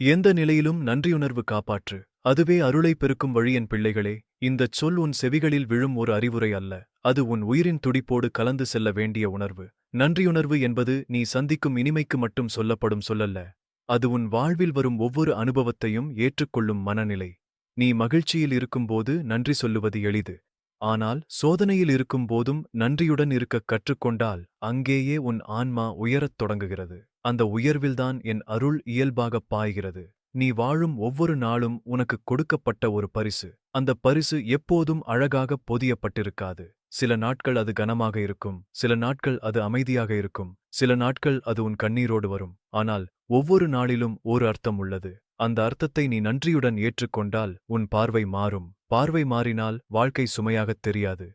எந்த நிலையிலும் நன்றியுணர்வு காப்பாற்று. அதுவே அருளை பெருக்கும் வழி என் பிள்ளைகளே இந்தச் சொல் உன் செவிகளில் விழும் ஒரு அறிவுரை அல்ல அது உன் உயிரின் துடிப்போடு கலந்து செல்ல வேண்டிய உணர்வு. நன்றியுணர்வு என்பது நீ சந்திக்கும் இனிமைக்கு மட்டும் சொல்லப்படும் சொல்லல்ல அது உன் வாழ்வில் வரும் ஒவ்வொரு அனுபவத்தையும் ஏற்றுக்கொள்ளும் மனநிலை. நீ மகிழ்ச்சியில் இருக்கும்போது நன்றி சொல்லுவது எளிது ஆனால் சோதனையில் இருக்கும்போதும் நன்றியுடன் இருக்கக் கற்றுக்கொண்டால் அங்கேயே உன் ஆன்மா உயரத் தொடங்குகிறது. அந்த உயர்வில்தான் என் அருள் இயல்பாகப் பாய்கிறது. நீ வாழும் ஒவ்வொரு நாளும் உனக்கு கொடுக்கப்பட்ட ஒரு பரிசு. அந்த பரிசு எப்போதும் அழகாகப் பொதியப்பட்டிருக்காது. சில நாட்கள் அது கனமாக இருக்கும் சில நாட்கள் அது அமைதியாக இருக்கும் சில நாட்கள் அது உன் கண்ணீரோடு வரும். ஆனால் ஒவ்வொரு நாளிலும் ஒரு அர்த்தம் உள்ளது. அந்த அர்த்தத்தை நீ நன்றியுடன் ஏற்றுக்கொண்டால் உன் பார்வை மாறும். பார்வை மாறினால் வாழ்க்கை சுமையாகத் தெரியாது.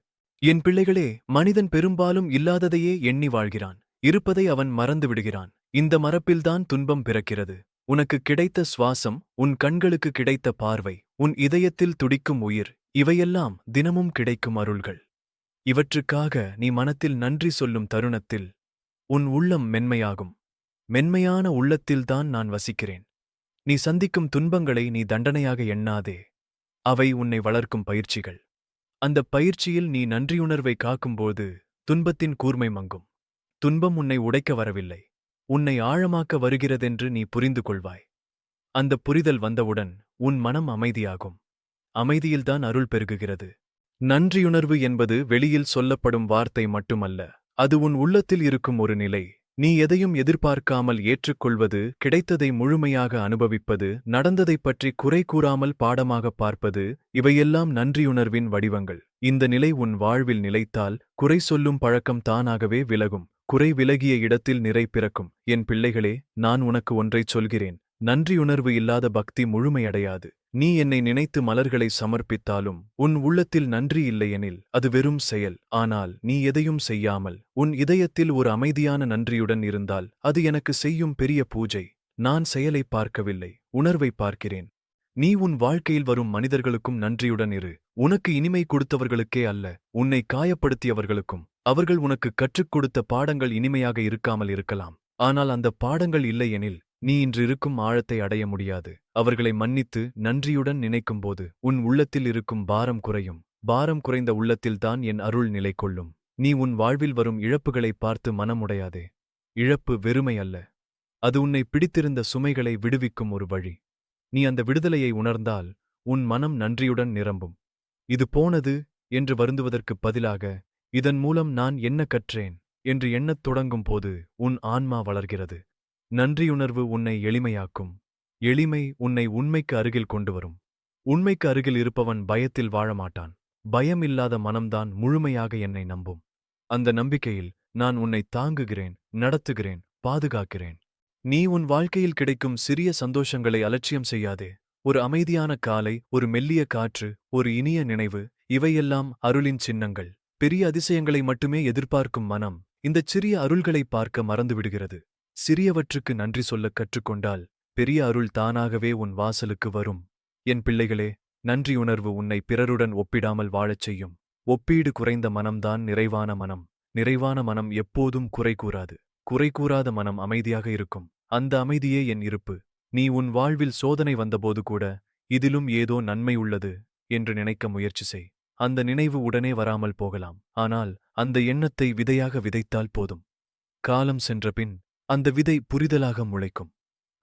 என் பிள்ளைகளே மனிதன் பெரும்பாலும் இல்லாததையே எண்ணி வாழ்கிறான். இருப்பதை அவன் மறந்து விடுகிறான். இந்த மரப்பில்தான் துன்பம் பிறக்கிறது. உனக்கு கிடைத்த சுவாசம் உன் கண்களுக்கு கிடைத்த பார்வை உன் இதயத்தில் துடிக்கும் உயிர் இவையெல்லாம் தினமும் கிடைக்கும் அருள்கள். இவற்றுக்காக நீ மனத்தில் நன்றி சொல்லும் தருணத்தில் உன் உள்ளம் மென்மையாகும். மென்மையான உள்ளத்தில்தான் நான் வசிக்கிறேன். நீ சந்திக்கும் துன்பங்களை நீ தண்டனையாக எண்ணாதே. அவை உன்னை வளர்க்கும் பயிற்சிகள். அந்த பயிற்சியில் நீ நன்றியுணர்வை காக்கும்போது துன்பத்தின் கூர்மை மங்கும். துன்பம் உன்னை உடைக்க வரவில்லை. உன்னை ஆழமாக்க வருகிறதென்று நீ புரிந்து கொள்வாய் அந்த புரிதல் வந்தவுடன் உன் மனம் அமைதியாகும். அமைதியில்தான் அருள் பெருகுகிறது. நன்றியுணர்வு என்பது வெளியில் சொல்லப்படும் வார்த்தை மட்டுமல்ல அது உன் உள்ளத்தில் இருக்கும் ஒரு நிலை. நீ எதையும் எதிர்பார்க்காமல் ஏற்றுக்கொள்வது கிடைத்ததை முழுமையாக அனுபவிப்பது நடந்ததைப் பற்றி குறை கூறாமல் பாடமாகப் பார்ப்பது இவையெல்லாம் நன்றியுணர்வின் வடிவங்கள். இந்த நிலை உன் வாழ்வில் நிலைத்தால் குறை சொல்லும் பழக்கம் தானாகவே விலகும். குறை விலகிய இடத்தில் நிறை பிறக்கும். என் பிள்ளைகளே நான் உனக்கு ஒன்றைச் சொல்கிறேன். நன்றியுணர்வு இல்லாத பக்தி முழுமையடையாது. நீ என்னை நினைத்து மலர்களை சமர்ப்பித்தாலும் உன் உள்ளத்தில் நன்றி இல்லையெனில் அது வெறும் செயல். ஆனால் நீ எதையும் செய்யாமல் உன் இதயத்தில் ஒரு அமைதியான நன்றியுடன் இருந்தால் அது எனக்கு செய்யும் பெரிய பூஜை. நான் செயலை பார்க்கவில்லை உணர்வை பார்க்கிறேன். நீ உன் வாழ்க்கையில் வரும் மனிதர்களுக்கும் நன்றியுடன் இரு. உனக்கு இனிமை கொடுத்தவர்களுக்கே அல்ல உன்னை காயப்படுத்தியவர்களுக்கும். அவர்கள் உனக்கு கற்றுக் கொடுத்த பாடங்கள் இனிமையாக இருக்காமல் இருக்கலாம். ஆனால் அந்த பாடங்கள் இல்லையெனில் நீ இன்று இருக்கும் ஆழத்தை அடைய முடியாது. அவர்களை மன்னித்து நன்றியுடன் நினைக்கும்போது உன் உள்ளத்தில் இருக்கும் பாரம் குறையும். பாரம் குறைந்த உள்ளத்தில்தான் என் அருள் நிலை கொள்ளும் நீ உன் வாழ்வில் வரும் இழப்புகளைப் பார்த்து மனமுடையாதே. இழப்பு வெறுமை அல்ல. அது உன்னை பிடித்திருந்த சுமைகளை விடுவிக்கும் ஒரு வழி. நீ அந்த விடுதலையை உணர்ந்தால் உன் மனம் நன்றியுடன் நிரம்பும். இது போனது என்று வருந்துவதற்குப் பதிலாக இதன் மூலம் நான் என்ன கற்றேன் என்று எண்ணத் தொடங்கும் போது உன் ஆன்மா வளர்கிறது. நன்றியுணர்வு உன்னை எளிமையாக்கும். எளிமை உன்னை உண்மைக்கு அருகில் கொண்டு வரும் உண்மைக்கு அருகில் இருப்பவன் பயத்தில் வாழமாட்டான். பயம் இல்லாத மனம்தான் முழுமையாக என்னை நம்பும். அந்த நம்பிக்கையில் நான் உன்னை தாங்குகிறேன் நடத்துகிறேன் பாதுகாக்கிறேன். நீ உன் வாழ்க்கையில் கிடைக்கும் சிறிய சந்தோஷங்களை அலட்சியம் செய்யாதே. ஒரு அமைதியான காலை ஒரு மெல்லிய காற்று ஒரு இனிய நினைவு இவையெல்லாம் அருளின் சின்னங்கள். பெரிய அதிசயங்களை மட்டுமே எதிர்பார்க்கும் மனம் இந்தச் சிறிய அருள்களைப் பார்க்க மறந்துவிடுகிறது. சிறியவற்றுக்கு நன்றி சொல்லக் கற்றுக்கொண்டால் பெரிய அருள் தானாகவே உன் வாசலுக்கு வரும். என் பிள்ளைகளே நன்றியுணர்வு உன்னை பிறருடன் ஒப்பிடாமல் வாழச் செய்யும். ஒப்பீடு குறைந்த மனம்தான் நிறைவான மனம். நிறைவான மனம் எப்போதும் குறை கூறாது. குறை கூறாத மனம் அமைதியாக இருக்கும். அந்த அமைதியே என் இருப்பு. நீ உன் வாழ்வில் சோதனை வந்தபோது கூட இதிலும் ஏதோ நன்மை உள்ளது என்று நினைக்க முயற்சி செய். அந்த நினைவு உடனே வராமல் போகலாம். ஆனால் அந்த எண்ணத்தை விதையாக விதைத்தால் போதும். காலம் சென்றபின் அந்த விதை புரிதலாக முளைக்கும்.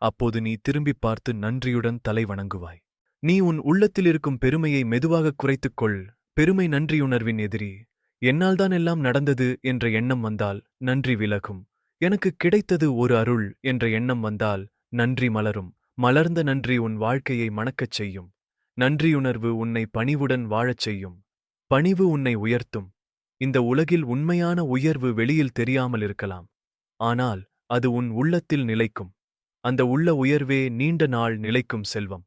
அப்போது நீ திரும்பிப் பார்த்து நன்றியுடன் தலை வணங்குவாய். நீ உன் உள்ளத்தில் இருக்கும் பெருமையை மெதுவாக குறைத்துக்கொள் பெருமை நன்றியுணர்வின் எதிரி. என்னால்தான் எல்லாம் நடந்தது என்ற எண்ணம் வந்தால் நன்றி விலகும். எனக்கு கிடைத்தது ஒரு அருள் என்ற எண்ணம் வந்தால் நன்றி மலரும். மலர்ந்த நன்றி உன் வாழ்க்கையை மணக்கச் செய்யும். நன்றியுணர்வு உன்னை பணிவுடன் வாழச் செய்யும். பணிவு உன்னை உயர்த்தும். இந்த உலகில் உண்மையான உயர்வு வெளியில் தெரியாமல் இருக்கலாம். ஆனால் அது உன் உள்ளத்தில் நிலைக்கும். அந்த உள்ள உயர்வே நீண்ட நாள் நிலைக்கும் செல்வம்.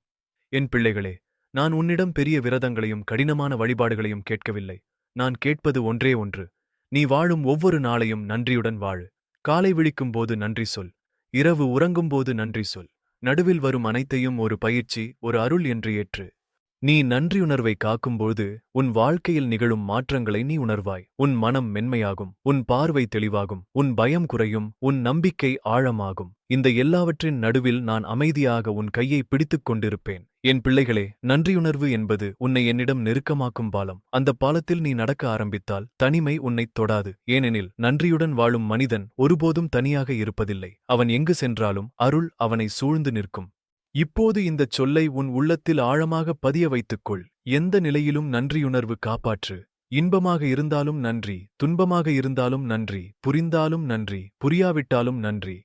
என் பிள்ளைகளே நான் உன்னிடம் பெரிய விரதங்களையும் கடினமான வழிபாடுகளையும் கேட்கவில்லை. நான் கேட்பது ஒன்றே ஒன்று. நீ வாழும் ஒவ்வொரு நாளையும் நன்றியுடன் வாழு. காலை விழிக்கும்போது நன்றி சொல். இரவு உறங்கும்போது நன்றி சொல். நடுவில் வரும் அனைத்தையும் ஒரு பயிற்சி ஒரு அருள் என்று ஏற்று. நீ நன்றியுணர்வை காக்கும்போது உன் வாழ்க்கையில் நிகழும் மாற்றங்களை நீ உணர்வாய். உன் மனம் மென்மையாகும் உன் பார்வை தெளிவாகும் உன் பயம் குறையும் உன் நம்பிக்கை ஆழமாகும். இந்த எல்லாவற்றின் நடுவில் நான் அமைதியாக உன் கையை பிடித்துக் கொண்டிருப்பேன். என் பிள்ளைகளே நன்றியுணர்வு என்பது உன்னை என்னிடம் நெருக்கமாக்கும் பாலம். அந்த பாலத்தில் நீ நடக்க ஆரம்பித்தால் தனிமை உன்னைத் தொடாது. ஏனெனில் நன்றியுடன் வாழும் மனிதன் ஒருபோதும் தனியாக இருப்பதில்லை. அவன் எங்கு சென்றாலும் அருள் அவனை சூழ்ந்து நிற்கும். இப்போது இந்தச் சொல்லை உன் உள்ளத்தில் ஆழமாக பதிய வைத்துக்கொள். எந்த நிலையிலும் நன்றியுணர்வு காப்பாற்று. இன்பமாக இருந்தாலும் நன்றி துன்பமாக இருந்தாலும் நன்றி புரிந்தாலும் நன்றி புரியாவிட்டாலும் நன்றி.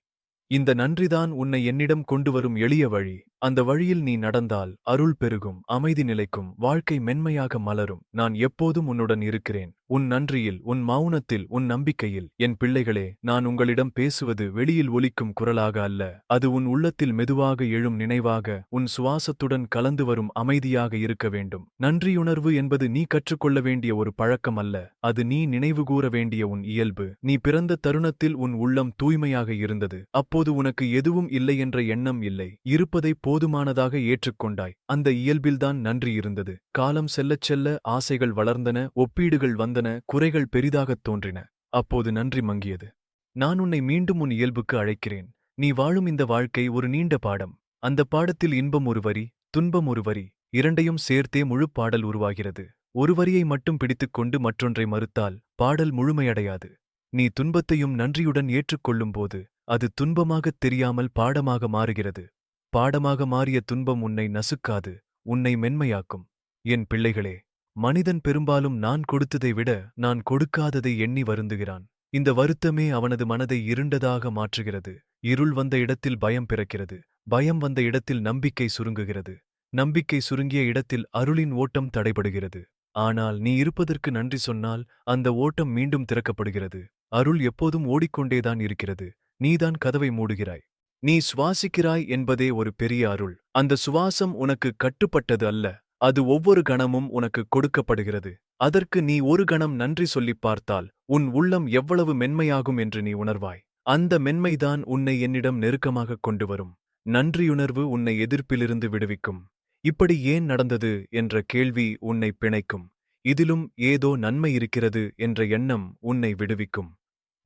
இந்த நன்றிதான் உன்னை என்னிடம் கொண்டு வரும் எளிய வழி. அந்த வழியில் நீ நடந்தால் அருள் பெருகும் அமைதி நிலைக்கும் வாழ்க்கை மென்மையாக மலரும். நான் எப்போதும் உன்னுடன் இருக்கிறேன். உன் நன்றியில் உன் மௌனத்தில் உன் நம்பிக்கையில் என் பிள்ளைகளே நான் உங்களிடம் பேசுவது வெளியில் ஒலிக்கும் குரலாக அல்ல. அது உன் உள்ளத்தில் மெதுவாக எழும் நினைவாக உன் சுவாசத்துடன் கலந்து வரும் அமைதியாக இருக்க வேண்டும். நன்றியுணர்வு என்பது நீ கற்றுக்கொள்ள வேண்டிய ஒரு பழக்கம் அல்ல. அது நீ நினைவுகூர வேண்டிய உன் இயல்பு. நீ பிறந்த தருணத்தில் உன் உள்ளம் தூய்மையாக இருந்தது. அப்போது உனக்கு எதுவும் இல்லை என்ற எண்ணம் இல்லை. இருப்பதை போதுமானதாக ஏற்றுக்கொண்டாய். அந்த இயல்பில்தான் நன்றி இருந்தது. காலம் செல்லச் செல்ல ஆசைகள் வளர்ந்தன ஒப்பீடுகள் வந்தன குறைகள் பெரிதாகத் தோன்றின. அப்போது நன்றி மங்கியது. நான் உன்னை மீண்டும் உன் இயல்புக்கு அழைக்கிறேன். நீ வாழும் இந்த வாழ்க்கை ஒரு நீண்ட பாடம். அந்த பாடத்தில் இன்பம் ஒரு வரி துன்பம் ஒரு வரி இரண்டையும் சேர்த்தே முழு பாடல் உருவாகிறது. ஒரு வரியை மட்டும் பிடித்துக்கொண்டு மற்றொன்றை மறுத்தால் பாடல் முழுமையடையாது. நீ துன்பத்தையும் நன்றியுடன் ஏற்றுக்கொள்ளும்போது அது துன்பமாகத் தெரியாமல் பாடமாக மாறுகிறது. பாடமாக மாறிய துன்பம் உன்னை நசுக்காது உன்னை மென்மையாக்கும். என் பிள்ளைகளே மனிதன் பெரும்பாலும் நான் கொடுத்ததை விட நான் கொடுக்காததை எண்ணி வருந்துகிறான். இந்த வருத்தமே அவனது மனதை இருண்டதாக மாற்றுகிறது. இருள் வந்த இடத்தில் பயம் பிறக்கிறது. பயம் வந்த இடத்தில் நம்பிக்கை சுருங்குகிறது. நம்பிக்கை சுருங்கிய இடத்தில் அருளின் ஓட்டம் தடைபடுகிறது. ஆனால் நீ இருப்பதற்கு நன்றி சொன்னால் அந்த ஓட்டம் மீண்டும் திறக்கப்படுகிறது. அருள் எப்போதும் ஓடிக்கொண்டேதான் இருக்கிறது. நீதான் கதவை மூடுகிறாய். நீ சுவாசிக்கிறாய் என்பதே ஒரு பெரிய அருள். அந்த சுவாசம் உனக்கு கட்டுப்பட்டது அல்ல. அது ஒவ்வொரு கணமும் உனக்கு கொடுக்கப்படுகிறது. அதற்கு நீ ஒரு கணம் நன்றி சொல்லிப் பார்த்தால் உன் உள்ளம் எவ்வளவு மென்மையாகும் என்று நீ உணர்வாய். அந்த மென்மைதான் உன்னை என்னிடம் நெருக்கமாக கொண்டு வரும். நன்றியுணர்வு உன்னை எதிர்ப்பிலிருந்து விடுவிக்கும். இப்படி ஏன் நடந்தது என்ற கேள்வி உன்னை பிணைக்கும். இதிலும் ஏதோ நன்மை இருக்கிறது என்ற எண்ணம் உன்னை விடுவிக்கும்.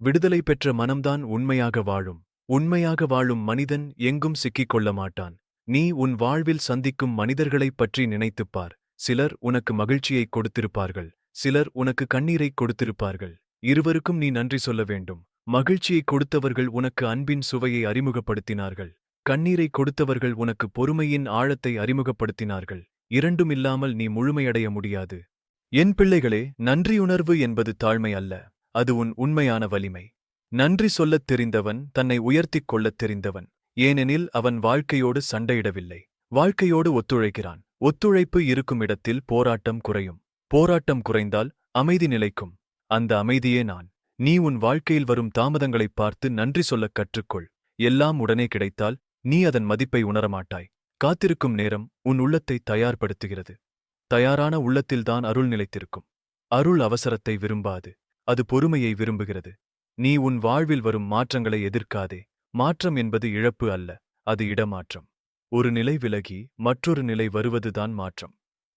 விடுதலை பெற்ற மனம்தான் உண்மையாக வாழும். உண்மையாக வாழும் மனிதன் எங்கும் சிக்கிக் கொள்ள மாட்டான் நீ உன் வாழ்வில் சந்திக்கும் மனிதர்களைப் பற்றி நினைத்துப்பார். சிலர் உனக்கு மகிழ்ச்சியைக் கொடுத்திருப்பார்கள். சிலர் உனக்கு கண்ணீரைக் கொடுத்திருப்பார்கள். இருவருக்கும் நீ நன்றி சொல்ல வேண்டும். மகிழ்ச்சியை கொடுத்தவர்கள் உனக்கு அன்பின் சுவையை அறிமுகப்படுத்தினார்கள். கண்ணீரை கொடுத்தவர்கள் உனக்கு பொறுமையின் ஆழத்தை அறிமுகப்படுத்தினார்கள். இரண்டும் இல்லாமல் நீ முழுமையடைய முடியாது. என் பிள்ளைகளே நன்றியுணர்வு என்பது தாழ்மை அல்ல. அது உன் உண்மையான வலிமை. நன்றி சொல்லத் தெரிந்தவன் தன்னை உயர்த்திக் கொள்ளத் தெரிந்தவன். ஏனெனில் அவன் வாழ்க்கையோடு சண்டையிடவில்லை. வாழ்க்கையோடு ஒத்துழைக்கிறான். ஒத்துழைப்பு இருக்கும் இடத்தில் போராட்டம் குறையும். போராட்டம் குறைந்தால் அமைதி நிலைக்கும். அந்த அமைதியே நான். நீ உன் வாழ்க்கையில் வரும் தாமதங்களைப் பார்த்து நன்றி சொல்லக் கற்றுக்கொள். எல்லாம் உடனே கிடைத்தால் நீ அதன் மதிப்பை உணரமாட்டாய். காத்திருக்கும் நேரம் உன் உள்ளத்தை தயார்படுத்துகிறது. தயாரான உள்ளத்தில்தான் அருள் நிலைத்திருக்கும். அருள் அவசரத்தை விரும்பாது. அது பொறுமையை விரும்புகிறது. நீ உன் வாழ்வில் வரும் மாற்றங்களை எதிர்க்காதே. மாற்றம் என்பது இழப்பு அல்ல அது இடமாற்றம். ஒரு நிலை விலகி மற்றொரு நிலை வருவதுதான் மாற்றம்.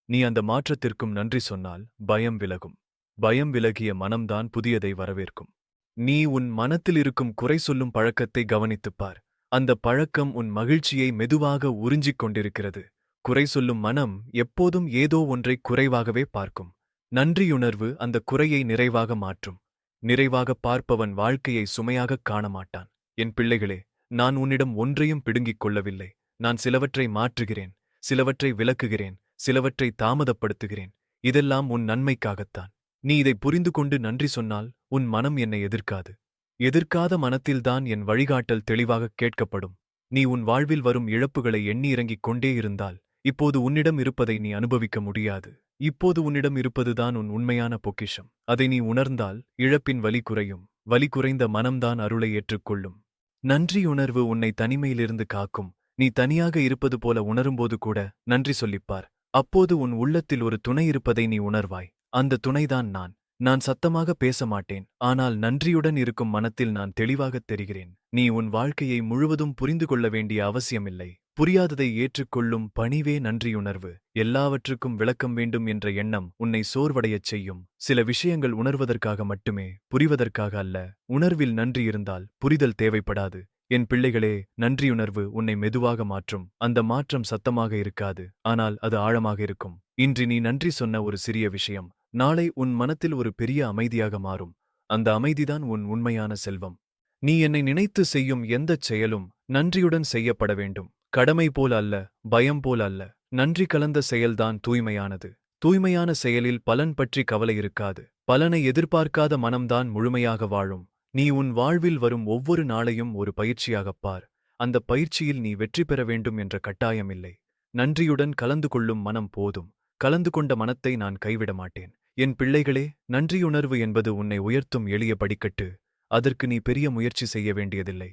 நீ அந்த மாற்றத்திற்கும் நன்றி சொன்னால் பயம் விலகும். பயம் விலகிய மனம்தான் புதியதை வரவேற்கும். நீ உன் மனத்தில் இருக்கும் குறை சொல்லும் பழக்கத்தை கவனித்துப் பார். அந்த பழக்கம் உன் மகிழ்ச்சியை மெதுவாக உறிஞ்சிக் கொண்டிருக்கிறது. குறை சொல்லும் மனம் எப்போதும் ஏதோ ஒன்றை குறைவாகவே பார்க்கும். நன்றியுணர்வு அந்த குறையை நிறைவாக மாற்றும். நிறைவாகப் பார்ப்பவன் வாழ்க்கையை சுமையாகக் காணமாட்டான். என் பிள்ளைகளே நான் உன்னிடம் ஒன்றையும் பிடுங்கிக் கொள்ளவில்லை. நான் சிலவற்றை மாற்றுகிறேன் சிலவற்றை விளக்குகிறேன் சிலவற்றை தாமதப்படுத்துகிறேன். இதெல்லாம் உன் நன்மைக்காகத்தான். நீ இதை புரிந்து கொண்டு நன்றி சொன்னால் உன் மனம் என்னை எதிர்க்காது. எதிர்க்காத மனத்தில்தான் என் வழிகாட்டல் தெளிவாகக் கேட்கப்படும். நீ உன் வாழ்வில் வரும் இழப்புகளை எண்ணி இறங்கிக் கொண்டே இருந்தால் இப்போது உன்னிடம் இருப்பதை நீ அனுபவிக்க முடியாது. இப்போது உன்னிடம் இருப்பதுதான் உன் உண்மையான பொக்கிஷம். அதை நீ உணர்ந்தால் இழப்பின் வலி குறையும். வலி குறைந்த மனம்தான் அருளை ஏற்றுக்கொள்ளும். நன்றியுணர்வு உன்னை தனிமையிலிருந்து காக்கும். நீ தனியாக இருப்பது போல உணரும்போது கூட நன்றி சொல்லிப்பார். அப்போது உன் உள்ளத்தில் ஒரு துணை இருப்பதை நீ உணர்வாய். அந்த துணைதான் நான். நான் சத்தமாக பேச மாட்டேன். ஆனால் நன்றியுடன் இருக்கும் மனத்தில் நான் தெளிவாகத் தெரிகிறேன். நீ உன் வாழ்க்கையை முழுவதும் புரிந்து கொள்ள வேண்டிய அவசியமில்லை. புரியாததை ஏற்றுக்கொள்ளும் பணிவே நன்றியுணர்வு. எல்லாவற்றுக்கும் விளக்கம் வேண்டும் என்ற எண்ணம் உன்னை சோர்வடையச் செய்யும். சில விஷயங்கள் உணர்வதற்காக மட்டுமே புரிவதற்காக அல்ல. உணர்வில் நன்றி இருந்தால் புரிதல் தேவைப்படாது. என் பிள்ளைகளே நன்றியுணர்வு உன்னை மெதுவாக மாற்றும். அந்த மாற்றம் சத்தமாக இருக்காது. ஆனால் அது ஆழமாக இருக்கும். இன்று நீ நன்றி சொன்ன ஒரு சிறிய விஷயம். நாளை உன் மனத்தில் ஒரு பெரிய அமைதியாக மாறும். அந்த அமைதிதான் உன் உண்மையான செல்வம். நீ என்னை நினைத்து செய்யும் எந்தச் செயலும் நன்றியுடன் செய்யப்பட வேண்டும். கடமை போல் அல்ல பயம் போல் அல்ல. நன்றி கலந்த செயல்தான் தூய்மையானது. தூய்மையான செயலில் பலன் பற்றி கவலை இருக்காது. பலனை எதிர்பார்க்காத மனம்தான் முழுமையாக வாழும். நீ உன் வாழ்வில் வரும் ஒவ்வொரு நாளையும் ஒரு பயிற்சியாகப் பார். அந்த பயிற்சியில் நீ வெற்றி பெற வேண்டும் என்ற கட்டாயமில்லை நன்றியுடன் கலந்து கொள்ளும் மனம் போதும். கலந்து கொண்ட மனத்தை நான் கைவிட மாட்டேன். என் பிள்ளைகளே நன்றியுணர்வு என்பது உன்னை உயர்த்தும் எளிய படிக்கட்டு. அதற்கு நீ பெரிய முயற்சி செய்ய வேண்டியதில்லை.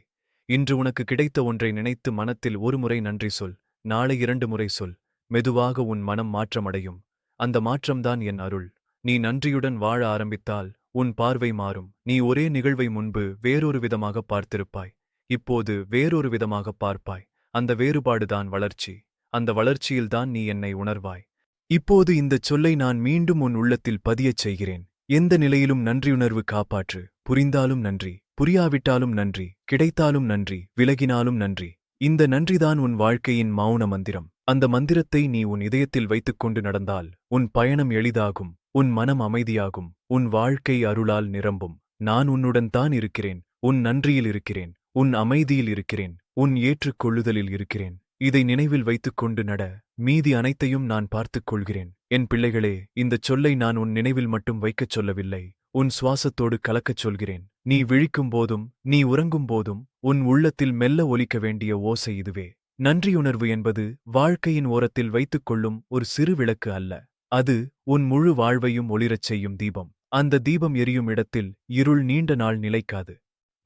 இன்று உனக்கு கிடைத்த ஒன்றை நினைத்து மனத்தில் ஒருமுறை நன்றி சொல். நாளை இரண்டு முறை சொல். மெதுவாக உன் மனம் மாற்றமடையும். அந்த மாற்றம்தான் என் அருள். நீ நன்றியுடன் வாழ ஆரம்பித்தால் உன் பார்வை மாறும். நீ ஒரே நிகழ்வை முன்பு வேறொரு விதமாக பார்த்திருப்பாய். இப்போது வேறொரு விதமாக பார்ப்பாய். அந்த வேறுபாடுதான் வளர்ச்சி. அந்த வளர்ச்சியில்தான் நீ என்னை உணர்வாய். இப்போது இந்தச் சொல்லை நான் மீண்டும் உன் உள்ளத்தில் பதியச் செய்கிறேன். எந்த நிலையிலும் நன்றியுணர்வு காப்பாற்று. புரிந்தாலும் நன்றி. புரியாவிட்டாலும் நன்றி கிடைத்தாலும் நன்றி விலகினாலும் நன்றி. இந்த நன்றிதான் உன் வாழ்க்கையின் மௌன மந்திரம். அந்த மந்திரத்தை நீ உன் இதயத்தில் வைத்துக்கொண்டு நடந்தால் உன் பயணம் எளிதாகும் உன் மனம் அமைதியாகும் உன் வாழ்க்கை அருளால் நிரம்பும். நான் உன்னுடன் தான் இருக்கிறேன் உன் நன்றியில் இருக்கிறேன் உன் அமைதியில் இருக்கிறேன் உன் ஏற்றுக்கொள்ளுதலில் இருக்கிறேன். இதை நினைவில் வைத்துக்கொண்டு நட மீதி அனைத்தையும் நான் பார்த்துக் கொள்கிறேன். என் பிள்ளைகளே இந்தச் சொல்லை நான் உன் நினைவில் மட்டும் வைக்கச் சொல்லவில்லை உன் சுவாசத்தோடு கலக்கச் சொல்கிறேன். நீ விழிக்கும் போதும் நீ உறங்கும் போதும் உன் உள்ளத்தில் மெல்ல ஒலிக்க வேண்டிய ஓசை இதுவே. நன்றியுணர்வு என்பது வாழ்க்கையின் ஓரத்தில் வைத்துக் கொள்ளும் ஒரு சிறு விளக்கு அல்ல. அது உன் முழு வாழ்வையும் ஒளிரச் செய்யும் தீபம். அந்த தீபம் எரியும் இடத்தில் இருள் நீண்ட நாள் நிலைக்காது.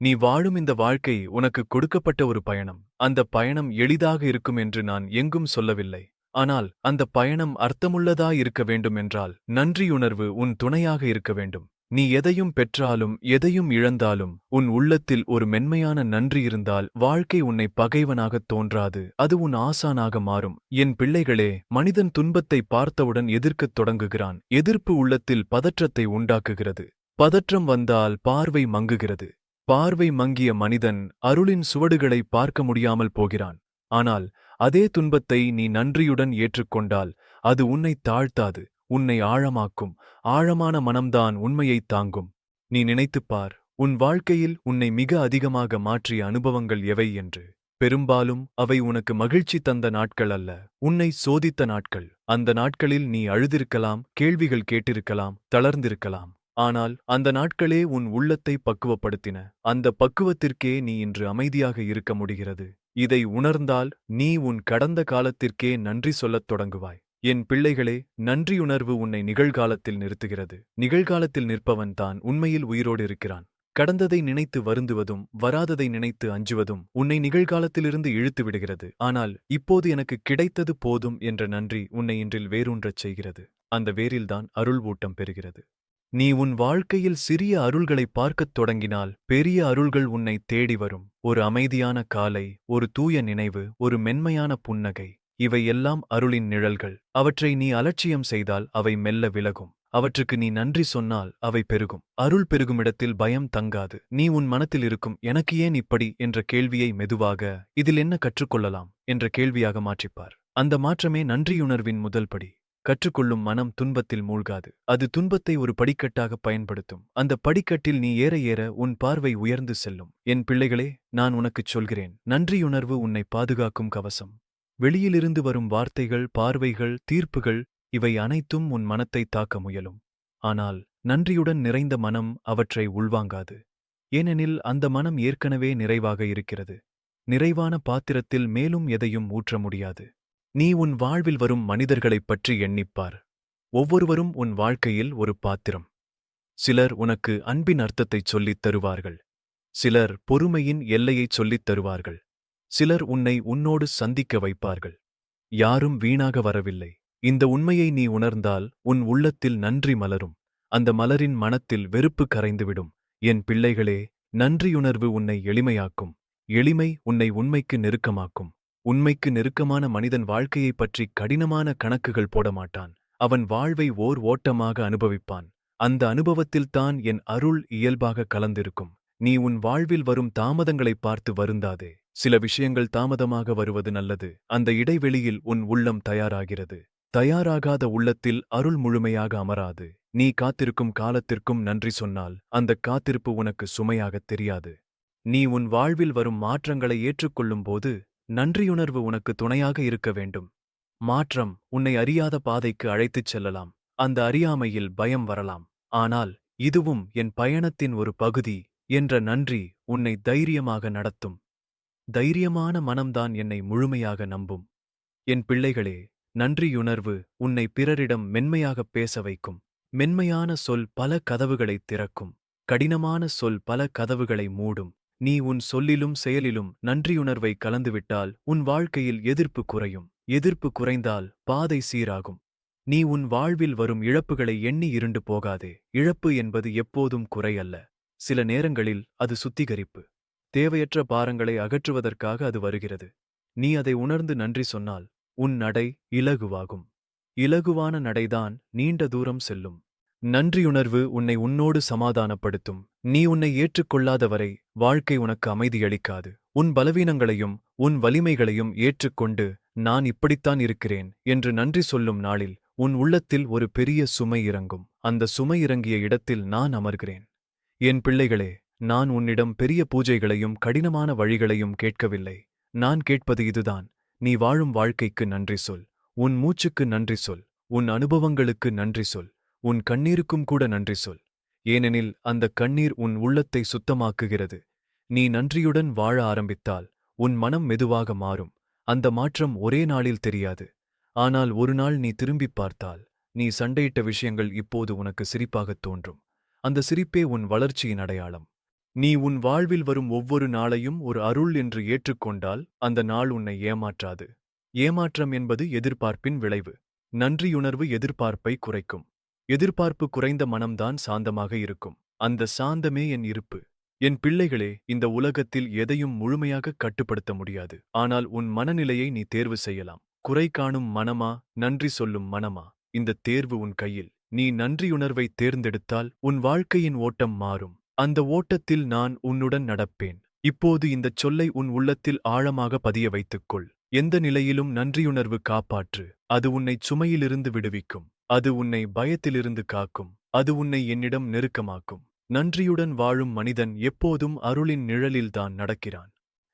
நீ வாழும் இந்த வாழ்க்கை உனக்கு கொடுக்கப்பட்ட ஒரு பயணம். அந்த பயணம் எளிதாக இருக்கும் என்று நான் எங்கும் சொல்லவில்லை. ஆனால் அந்த பயணம் அர்த்தமுள்ளதா இருக்க வேண்டும் என்றால் நன்றியுணர்வு உன் துணையாக இருக்க வேண்டும். நீ எதையும் பெற்றாலும் எதையும் இழந்தாலும் உன் உள்ளத்தில் ஒரு மென்மையான நன்றி இருந்தால் வாழ்க்கை உன்னை பகைவனாகத் தோன்றாது. அது உன் ஆசானாக மாறும். என் பிள்ளைகளே மனிதன் துன்பத்தை பார்த்தவுடன் எதிர்க்கத் தொடங்குகிறான். எதிர்ப்பு உள்ளத்தில் பதற்றத்தை உண்டாக்குகிறது. பதற்றம் வந்தால் பார்வை மங்குகிறது. பார்வை மங்கிய மனிதன் அருளின் சுவடுகளை பார்க்க முடியாமல் போகிறான். ஆனால் அதே துன்பத்தை நீ நன்றியுடன் ஏற்றுக்கொண்டால் அது உன்னை தாழ்த்தாது. உன்னை ஆழமாக்கும். ஆழமான மனம்தான் உண்மையைத் தாங்கும். நீ நினைத்துப் பார் உன் வாழ்க்கையில் உன்னை மிக அதிகமாக மாற்றிய அனுபவங்கள் எவை என்று. பெரும்பாலும் அவை உனக்கு மகிழ்ச்சி தந்த நாட்கள் அல்ல உன்னை சோதித்த நாட்கள். அந்த நாட்களில் நீ அழுதிருக்கலாம் கேள்விகள் கேட்டிருக்கலாம் தளர்ந்திருக்கலாம். ஆனால் அந்த நாட்களே உன் உள்ளத்தை பக்குவப்படுத்தின. அந்த பக்குவத்திற்கே நீ இன்று அமைதியாக இருக்க முடிகிறது. இதை உணர்ந்தால் நீ உன் கடந்த காலத்திற்கே நன்றி சொல்லத் தொடங்குவாய். என் பிள்ளைகளே நன்றியுணர்வு உன்னை நிகழ்காலத்தில் நிறுத்துகிறது. நிகழ்காலத்தில் நிற்பவன் தான் உண்மையில் உயிரோடு இருக்கிறான். கடந்ததை நினைத்து வருந்துவதும் வராததை நினைத்து அஞ்சுவதும் உன்னை நிகழ்காலத்திலிருந்து இழுத்து விடுகிறது. ஆனால் இப்போது எனக்கு கிடைத்தது போதும் என்ற நன்றி உன்னை இன்றில் வேரூன்றச் செய்கிறது. அந்த வேரில்தான் அருள் ஊட்டம் பெறுகிறது. நீ உன் வாழ்க்கையில் சிறிய அருள்களை பார்க்கத் தொடங்கினால் பெரிய அருள்கள் உன்னை தேடி வரும். ஒரு அமைதியான காலை ஒரு தூய நினைவு ஒரு மென்மையான புன்னகை. இவை எல்லாம் அருளின் நிழல்கள். அவற்றை நீ அலட்சியம் செய்தால் அவை மெல்ல விலகும். அவற்றுக்கு நீ நன்றி சொன்னால் அவை பெருகும். அருள் பெருகுமிடத்தில் பயம் தங்காது. நீ உன் மனத்தில் இருக்கும் எனக்கு ஏன் இப்படி? என்ற கேள்வியை மெதுவாக இதில் என்ன கற்றுக்கொள்ளலாம்? என்ற கேள்வியாக மாற்றிப்பார். அந்த மாற்றமே நன்றியுணர்வின் முதல் படி. கற்றுக்கொள்ளும் மனம் துன்பத்தில் மூழ்காது. அது துன்பத்தை ஒரு படிக்கட்டாக பயன்படுத்தும். அந்த படிக்கட்டில் நீ ஏற ஏற உன் பார்வை உயர்ந்து செல்லும். என் பிள்ளைகளே நான் உனக்குச் சொல்கிறேன். நன்றியுணர்வு உன்னை பாதுகாக்கும் கவசம். வெளியிலிருந்து வரும் வார்த்தைகள் பார்வைகள் தீர்ப்புகள் இவை அனைத்தும் உன் மனத்தை தாக்க முயலும். ஆனால் நன்றியுடன் நிறைந்த மனம் அவற்றை உள்வாங்காது. ஏனெனில் அந்த மனம் ஏற்கனவே நிறைவாக இருக்கிறது. நிறைவான பாத்திரத்தில் மேலும் எதையும் ஊற்ற முடியாது. நீ உன் வாழ்வில் வரும் மனிதர்களைப் பற்றி எண்ணிப்பார். ஒவ்வொருவரும் உன் வாழ்க்கையில் ஒரு பாத்திரம். சிலர் உனக்கு அன்பின் அர்த்தத்தைச் சொல்லித் தருவார்கள். சிலர் பொறுமையின் எல்லையைச் சொல்லித் தருவார்கள். சிலர் உன்னை உன்னோடு சந்திக்க வைப்பார்கள். யாரும் வீணாக வரவில்லை. இந்த உண்மையை நீ உணர்ந்தால் உன் உள்ளத்தில் நன்றி மலரும். அந்த மலரின் மனத்தில் வெறுப்பு கரைந்துவிடும். என் பிள்ளைகளே நன்றியுணர்வு உன்னை எளிமையாக்கும். எளிமை உன்னை உண்மைக்கு நெருக்கமாக்கும். உண்மைக்கு நெருக்கமான மனிதன் வாழ்க்கையைப் பற்றி கடினமான கணக்குகள் போட மாட்டான் அவன் வாழ்வை ஓர் ஓட்டமாக அனுபவிப்பான். அந்த அனுபவத்தில்தான் என் அருள் இயல்பாக கலந்திருக்கும். நீ உன் வாழ்வில் வரும் தாமதங்களைப் பார்த்து வருந்தாதே. சில விஷயங்கள் தாமதமாக வருவது நல்லது. அந்த இடைவெளியில் உன் உள்ளம் தயாராகிறது. தயாராகாத உள்ளத்தில் அருள் முழுமையாக அமராது. நீ காத்திருக்கும் காலத்திற்கும் நன்றி சொன்னால் அந்தக் காத்திருப்பு உனக்கு சுமையாகத் தெரியாது. நீ உன் வாழ்வில் வரும் மாற்றங்களை ஏற்றுக்கொள்ளும்போது நன்றியுணர்வு உனக்கு துணையாக இருக்க வேண்டும். மாற்றம் உன்னை அறியாத பாதைக்கு அழைத்துச் செல்லலாம். அந்த அறியாமையில் பயம் வரலாம். ஆனால் இதுவும் என் பயணத்தின் ஒரு பகுதி என்ற நன்றி உன்னை தைரியமாக நடத்தும். தைரியமான மனம்தான் என்னை முழுமையாக நம்பும். என் பிள்ளைகளே நன்றியுணர்வு உன்னை பிறரிடம் மென்மையாகப் பேச வைக்கும். மென்மையான சொல் பல கதவுகளைத் திறக்கும். கடினமான சொல் பல கதவுகளை மூடும். நீ உன் சொல்லிலும் செயலிலும் நன்றியுணர்வை கலந்துவிட்டால் உன் வாழ்க்கையில் எதிர்ப்பு குறையும். எதிர்ப்பு குறைந்தால் பாதை சீராகும். நீ உன் வாழ்வில் வரும் இழப்புகளை எண்ணி இருண்டு போகாதே. இழப்பு என்பது எப்போதும் குறை அல்ல சில நேரங்களில் அது சுத்திகரிப்பு. தேவையற்ற பாரங்களை அகற்றுவதற்காக அது வருகிறது. நீ அதை உணர்ந்து நன்றி சொன்னால் உன் நடை இலகுவாகும். இலகுவான நடைதான் நீண்ட தூரம் செல்லும். நன்றியுணர்வு உன்னை உன்னோடு சமாதானப்படுத்தும். நீ உன்னை ஏற்றுக்கொள்ளாதவரை வாழ்க்கை உனக்கு அமைதியளிக்காது. உன் பலவீனங்களையும் உன் வலிமைகளையும் ஏற்றுக்கொண்டு நான் இப்படித்தான் இருக்கிறேன் என்று நன்றி சொல்லும் நாளில் உன் உள்ளத்தில் ஒரு பெரிய சுமை இறங்கும். அந்த சுமை இறங்கிய இடத்தில் நான் அமர்கிறேன். என் பிள்ளைகளே நான் உன்னிடம் பெரிய பூஜைகளையும் கடினமான வழிகளையும் கேட்கவில்லை. நான் கேட்பது இதுதான். நீ வாழும் வாழ்க்கைக்கு நன்றி சொல். உன் மூச்சுக்கு நன்றி சொல். உன் அனுபவங்களுக்கு நன்றி சொல். உன் கண்ணீருக்கும் கூட நன்றி சொல். ஏனெனில் அந்த கண்ணீர் உன் உள்ளத்தை சுத்தமாக்குகிறது. நீ நன்றியுடன் வாழ ஆரம்பித்தால் உன் மனம் மெதுவாக மாறும். அந்த மாற்றம் ஒரே நாளில் தெரியாது. ஆனால் ஒரு நாள் நீ திரும்பிப் பார்த்தால் நீ சண்டையிட்ட விஷயங்கள் இப்போது உனக்கு சிரிப்பாகத் தோன்றும். அந்த சிரிப்பே உன் வளர்ச்சியின் அடையாளம். நீ உன் வாழ்வில் வரும் ஒவ்வொரு நாளையும் ஒரு அருள் என்று ஏற்றுக்கொண்டால் அந்த நாள் உன்னை ஏமாற்றாது. ஏமாற்றம் என்பது எதிர்பார்ப்பின் விளைவு. நன்றியுணர்வு எதிர்பார்ப்பை குறைக்கும். எதிர்பார்ப்பு குறைந்த மனம்தான் சாந்தமாக இருக்கும். அந்த சாந்தமே என் இருப்பு. என் பிள்ளைகளே இந்த உலகத்தில் எதையும் முழுமையாக கட்டுப்படுத்த முடியாது. ஆனால் உன் மனநிலையை நீ தேர்வு செய்யலாம். குறை காணும் மனமா நன்றி சொல்லும் மனமா? இந்த தேர்வு உன் கையில். நீ நன்றியுணர்வை தேர்ந்தெடுத்தால் உன் வாழ்க்கையின் ஓட்டம் மாறும். அந்த ஓட்டத்தில் நான் உன்னுடன் நடப்பேன். இப்போது இந்தச் சொல்லை உன் உள்ளத்தில் ஆழமாக பதிய வைத்துக்கொள். எந்த நிலையிலும் நன்றியுணர்வு காப்பாற்று. அது உன்னை சுமையிலிருந்து விடுவிக்கும். அது உன்னை பயத்திலிருந்து காக்கும். அது உன்னை என்னிடம் நெருக்கமாக்கும். நன்றியுடன் வாழும் மனிதன் எப்போதும் அருளின் நிழலில்தான் நடக்கிறான்.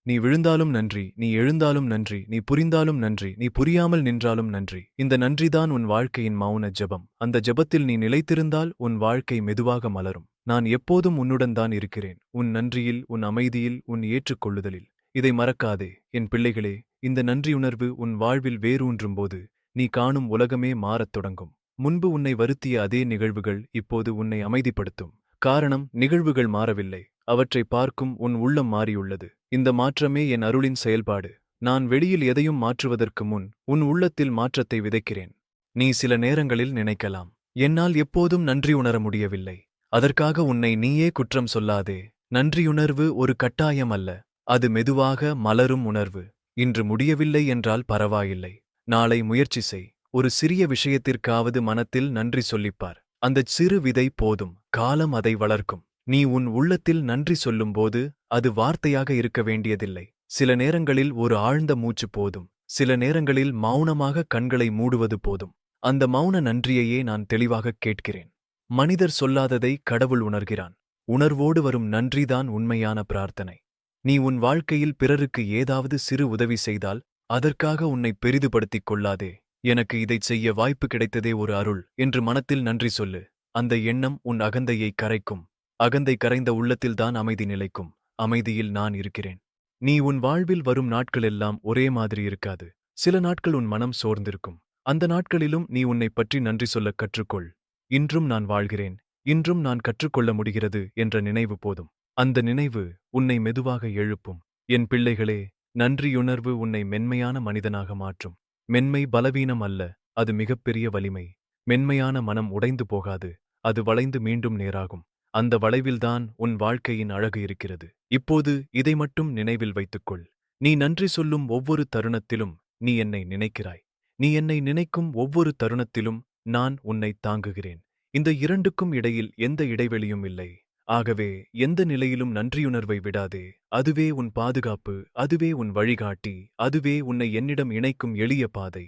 நீ விழுந்தாலும் நன்றி நீ எழுந்தாலும் நன்றி நீ புரிந்தாலும் நன்றி நீ புரியாமல் நின்றாலும் நன்றி. இந்த நன்றிதான் உன் வாழ்க்கையின் மௌன ஜெபம். அந்த ஜெபத்தில் நீ நிலைத்திருந்தால் உன் வாழ்க்கை மெதுவாக மலரும். நான் எப்போதும் உன்னுடன் தான் இருக்கிறேன். உன் நன்றியில் உன் அமைதியில் உன் ஏற்றுக்கொள்ளுதலில். இதை மறக்காதே. என் பிள்ளைகளே இந்த நன்றியுணர்வு உன் வாழ்வில் வேரூன்றும்போது நீ காணும் உலகமே மாறத் தொடங்கும். முன்பு உன்னை வருத்திய அதே நிகழ்வுகள் இப்போது உன்னை அமைதிப்படுத்தும். காரணம் நிகழ்வுகள் மாறவில்லை. அவற்றை பார்க்கும் உன் உள்ளம் மாறியுள்ளது. இந்த மாற்றமே என் அருளின் செயல்பாடு. நான் வெளியில் எதையும் மாற்றுவதற்கு முன் உன் உள்ளத்தில் மாற்றத்தை விதைக்கிறேன். நீ சில நேரங்களில் நினைக்கலாம். என்னால் எப்போதும் நன்றி உணர முடியவில்லை. அதற்காக உன்னை நீயே குற்றம் சொல்லாதே. நன்றியுணர்வு ஒரு கட்டாயம் அல்ல. அது மெதுவாக மலரும் உணர்வு. இன்று முடியவில்லை என்றால் பரவாயில்லை. நாளை முயற்சி செய். ஒரு சிறிய விஷயத்திற்காவது மனத்தில் நன்றி சொல்லிப்பார். அந்தச் சிறு விதை போதும். காலம் அதை வளர்க்கும். நீ உன் உள்ளத்தில் நன்றி சொல்லும்போது அது வார்த்தையாக இருக்க வேண்டியதில்லை. சில நேரங்களில் ஒரு ஆழ்ந்த மூச்சு போதும். சில நேரங்களில் மௌனமாக கண்களை மூடுவது போதும். அந்த மௌன நன்றியையே நான் தெளிவாகக் கேட்கிறேன். மனிதர் சொல்லாததை கடவுள் உணர்கிறான். உணர்வோடு வரும் நன்றிதான் உண்மையான பிரார்த்தனை. நீ உன் வாழ்க்கையில் பிறருக்கு ஏதாவது சிறு உதவி செய்தால் அதற்காக உன்னை பெரிதுபடுத்திக் கொள்ளாதே. எனக்கு இதைச் செய்ய வாய்ப்பு கிடைத்ததே ஒரு அருள். என்று மனத்தில் நன்றி சொல்லு. அந்த எண்ணம் உன் அகந்தையை கரைக்கும். அகந்தை கரைந்த உள்ளத்தில்தான் அமைதி நிலைக்கும். அமைதியில் நான் இருக்கிறேன். நீ உன் வாழ்வில் வரும் நாட்களெல்லாம் ஒரே மாதிரி இருக்காது. சில நாட்கள் உன் மனம் சோர்ந்திருக்கும். அந்த நாட்களிலும் நீ உன்னை பற்றி நன்றி சொல்லக் கற்றுக்கொள். இன்றும் நான் வாழ்கிறேன் இன்றும் நான் கற்றுக்கொள்ள முடிகிறது என்ற நினைவு போதும். அந்த நினைவு உன்னை மெதுவாக எழுப்பும். என் பிள்ளைகளே நன்றியுணர்வு உன்னை மென்மையான மனிதனாக மாற்றும். மென்மை பலவீனம் அல்ல அது மிகப்பெரிய வலிமை. மென்மையான மனம் உடைந்து போகாது அது வளைந்து மீண்டும் நேராகும். அந்த வளைவில்தான் உன் வாழ்க்கையின் அழகு இருக்கிறது. இப்போது இதை மட்டும் நினைவில் வைத்துக்கொள். நீ நன்றி சொல்லும் ஒவ்வொரு தருணத்திலும் நீ என்னை நினைக்கிறாய். நீ என்னை நினைக்கும் ஒவ்வொரு தருணத்திலும் நான் உன்னை தாங்குகிறேன். இந்த இரண்டுக்கும் இடையில் எந்த இடைவெளியும் இல்லை. ஆகவே எந்த நிலையிலும் நன்றியுணர்வை விடாதே. அதுவே உன் பாதுகாப்பு அதுவே உன் வழிகாட்டி அதுவே உன்னை என்னிடம் இணைக்கும் எளிய பாதை.